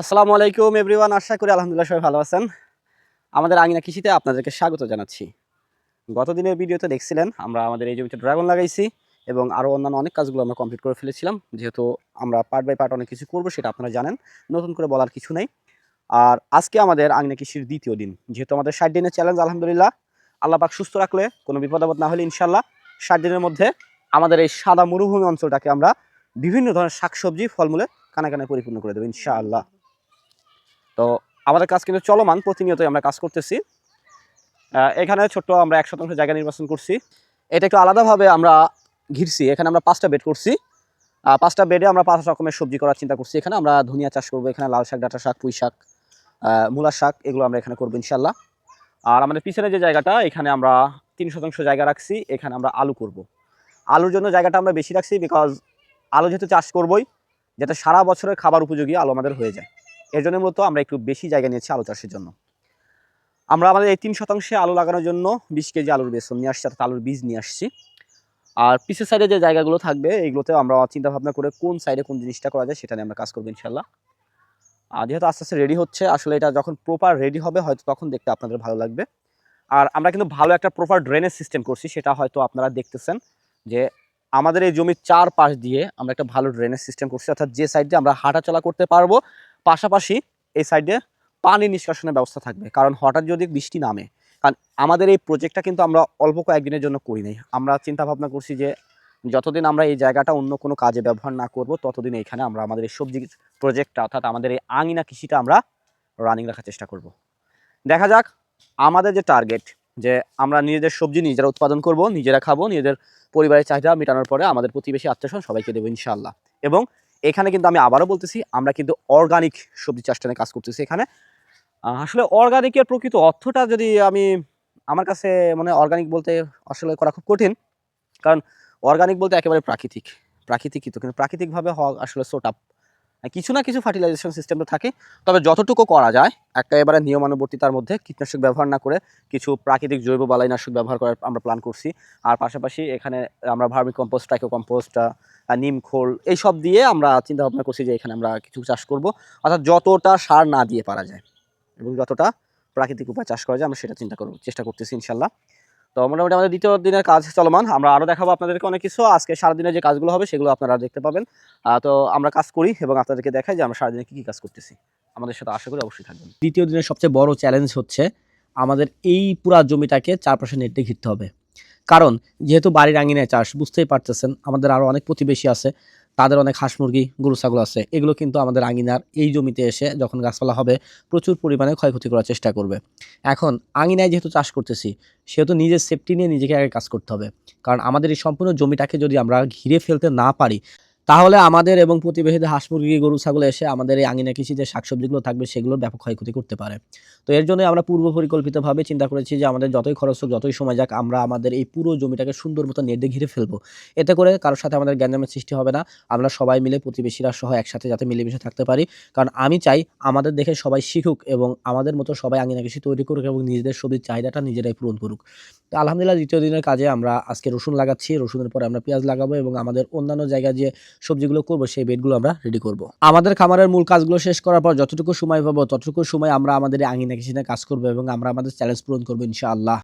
আসসালামু আলাইকুম এভরিওয়ান আশা করি আলহামদুলিল্লাহ সবাই ভালো আছেন। আমাদের আঙিনা কৃষিতে আপনাদেরকে স্বাগত জানাচ্ছি। গত দিনের ভিডিওতে দেখছিলেন, আমরা আমাদের এই জমিতে ড্রাগন লাগাইছি এবং আরও অন্যান্য অনেক কাজগুলো আমরা কমপ্লিট করে ফেলেছিলাম। যেহেতু আমরা পার্ট বাই পার্ট অনেক কিছু করব, সেটা আপনারা জানেন। নতুন করে বলার কিছু নেই। আর আজকে আমাদের আঙিনা কৃষির দ্বিতীয় দিন। যেহেতু আমাদের ষাট দিনের চ্যালেঞ্জ আলহামদুলিল্লাহ। আল্লাহ পাক সুস্থ রাখলে কোনো বিপদ আপদ না হলে ইনশাল্লাহ ষাট দিনের মধ্যে আমাদের এই সাদা মরুভূমি অঞ্চলটাকে আমরা বিভিন্ন ধরনের শাকসবজি, ফলমূলে কানা কানা পরিপূর্ণ করে দেবো, ইনশাআল্লাহ। তো আমাদের কাজ কিন্তু চলমান, প্রতিনিয়তই আমরা কাজ করতেছি। এখানে ছোট্ট আমরা এক শতাংশ জায়গা নির্বাচন করছি। এটা একটু আলাদাভাবে আমরা ঘিরছি। এখানে আমরা পাঁচটা বেড করছি। পাঁচটা বেডে আমরা পাঁচ রকমের সবজি করার চিন্তা করছি। এখানে আমরা ধনিয়া চাষ করব, এখানে লাল শাক, ডাঁটা শাক, পুঁই শাক মূলা শাক, এগুলো আমরা এখানে করব ইনশাল্লাহ আর আমাদের পিছনে যে জায়গাটা, এখানে আমরা তিন শতাংশ জায়গা রাখছি। এখানে আমরা আলু করব। আলুর জন্য জায়গাটা আমরা বেশি রাখছি বিকজ আলু যেহেতু চাষ করবই যেটা সারা বছরের খাবার উপযোগী আলু আমাদের হয়ে যায়। এর জন্য মূলত আমরা একটু বেশি জায়গা নিয়েছি আলু চাষের জন্য। আমরা আমাদের এই তিন শতাংশে আলু লাগানোর জন্য বিশ কেজি আলুর বেসন নিয়ে আসছি আলুর বীজ নিয়ে আসছি। আর পিছের সাইডে যে জায়গাগুলো থাকবে এইগুলোতে আমরা চিন্তা ভাবনা করে কোন সাইডে কোন জিনিসটা করা যায় সেটা নিয়ে আমরা কাজ করব ইনশাল্লাহ আর যেহেতু আস্তে আস্তে রেডি হচ্ছে, আসলে এটা যখন প্রপার রেডি হবে, হয়তো তখন দেখতে আপনাদের ভালো লাগবে। আর আমরা কিন্তু ভালো একটা প্রপার ড্রেনেজ সিস্টেম করছি, সেটা হয়তো আপনারা দেখতেছেন যে আমাদের এই জমির চার পাশ দিয়ে আমরা একটা ভালো ড্রেনেজ সিস্টেম করছি, অর্থাৎ যে সাইড দিয়ে আমরা হাঁটাচলা করতে পারব পাশাপাশি এই সাইডে পানি নিষ্কাশনের ব্যবস্থা থাকবে, কারণ হঠাৎ যদি বৃষ্টি নামে, কারণ আমাদের এই প্রজেক্টটা কিন্তু আমরা অল্প কয়েকদিনের জন্য করি নাই। আমরা চিন্তা ভাবনা করছি যে যতদিন আমরা এই জায়গাটা অন্য কোনো কাজে ব্যবহার না করব, ততদিন এইখানে আমরা আমাদের এই সবজি প্রজেক্টটা অর্থাৎ আমাদের এই আঙিনা কৃষিটা আমরা রানিং রাখার চেষ্টা করব। দেখা যাক আমাদের যে টার্গেট যে আমরা নিজেদের সবজি নিজেরা উৎপাদন করব, নিজেরা খাব, নিজেদের পরিবারের চাহিদা মেটানোর পরে আমাদের প্রতিবেশী আত্মীয় সবাইকে দেবো ইনশাআল্লাহ। এবং এখানে কিন্তু আমি আবারও বলতেছি, আমরা কিন্তু অর্গানিক সবজি চাষটা নিয়ে কাজ করতেছি এখানে। আসলে অর্গানিকের প্রকৃত অর্থটা যদি আমি আমার কাছে মানে অর্গানিক বলতে আসলে করা খুব কঠিন। কারণ অর্গানিক বলতে একেবারে প্রাকৃতিক। প্রাকৃতিক কিন্তু কিন্তু প্রাকৃতিকভাবে হওয়া আসলে সোটাপ কিছু না কিছু ফার্টিলাইজেশন সিস্টেম তো থাকে। তবে যতটুকু করা যায়, একটা একেবারে নিয়মানুবর্তিতার মধ্যে কীটনাশক ব্যবহার না করে কিছু প্রাকৃতিক জৈব বালাইনাশক ব্যবহার করার আমরা প্ল্যান করছি। আর পাশাপাশি এখানে আমরা ভার্মি কম্পোস্ট টাইকো কম্পোস্ট নিম খোল এইসব দিয়ে আমরা চিন্তা ভাবনা করছি যে এখানে আমরা কিছু চাষ করব। অর্থাৎ যতটা সার না দিয়ে পারা যায় এবং যতটা প্রাকৃতিক উপায় চাষ করা যায়, আমরা সেটা চিন্তা করব চেষ্টা করতেছি ইনশাল্লাহ তো মোটামুটি আমাদের দ্বিতীয় দিনের কাজ চলমান। আমরা আরও দেখাবো আপনাদেরকে অনেক কিছু। আজকে সারাদিনে যে কাজগুলো হবে সেগুলো আপনারা দেখতে পাবেন। তো আমরা কাজ করি এবং আপনাদেরকে দেখাই যে আমরা সারাদিনে কী কী কাজ করতেছি। আমাদের সাথে আশা করি অবশ্যই থাকবেন। দ্বিতীয় দিনের সবচেয়ে বড় চ্যালেঞ্জ হচ্ছে আমাদের এই পুরা জমিটাকে চারপাশে নেট দিয়ে ঘিরতে হবে। কারণ যেহেতু বাড়ির আঙিনায় চাষ, বুঝতেই পারতেছেন, আমাদের আরও অনেক প্রতিবেশী আছে। তাদের অনেক হাঁস মুরগি, গরু, ছাগল আছে। এগুলো কিন্তু আমাদের আঙিনার এই জমিতে এসে যখন গাছপালা হবে, প্রচুর পরিমাণে ক্ষয়ক্ষতি করার চেষ্টা করবে। এখন আঙিনায় যেহেতু চাষ করতেছি, সেহেতু নিজের সেফটি নিয়ে নিজেকে আগে কাজ করতে হবে। কারণ আমাদের এই সম্পূর্ণ জমিটাকে যদি আমরা ঘিরে ফেলতে না পারি তাহলে আমাদের এবং প্রতিবেশীদের হাঁস মুরগি, গরু, ছাগল এসে আমাদের এই আঙিনা কৃষি যে শাকসবজিগুলো থাকবে, সেগুলোর ব্যাপক ক্ষয়ক্ষতি করতে পারে। তো এর জন্য আমরা পূর্ব পরিকল্পিতভাবে চিন্তা করেছি যে আমাদের যতই খরচ হোক, যতই সময় যাক, আমরা আমাদের এই পুরো জমিটাকে সুন্দর মতো নেট দিয়ে ঘিরে ফেলব। এতে করে কারোর সাথে আমাদের গ্যাঞ্জামের সৃষ্টি হবে না। আমরা সবাই মিলে প্রতিবেশীরা সহ একসাথে যাতে মিলেমিশে থাকতে পারি। কারণ আমি চাই আমাদের দেখে সবাই শিখুক এবং আমাদের মতো সবাই আঙিনা কৃষি তৈরি করুক এবং নিজেদের সবজির চাহিদাটা নিজেরাই পূরণ করুক। তো আলহামদুলিল্লাহ, দ্বিতীয় দিনের কাজে আমরা আজকে রসুন লাগাচ্ছি। রসুনের পরে আমরা পেঁয়াজ লাগাবো এবং আমাদের অন্যান্য জায়গায় যে সবজিগুলো করব, সেই বেডগুলো আমরা রেডি করব। আমাদের খামারের মূল কাজগুলো শেষ করার পর যতটুকু সময় পাবো, ততটুকু সময় আমরা আমাদের আঙিনা কিছু কাজ করব এবং আমরা আমাদের চ্যালেঞ্জ পূরণ করব ইনশাআল্লাহ।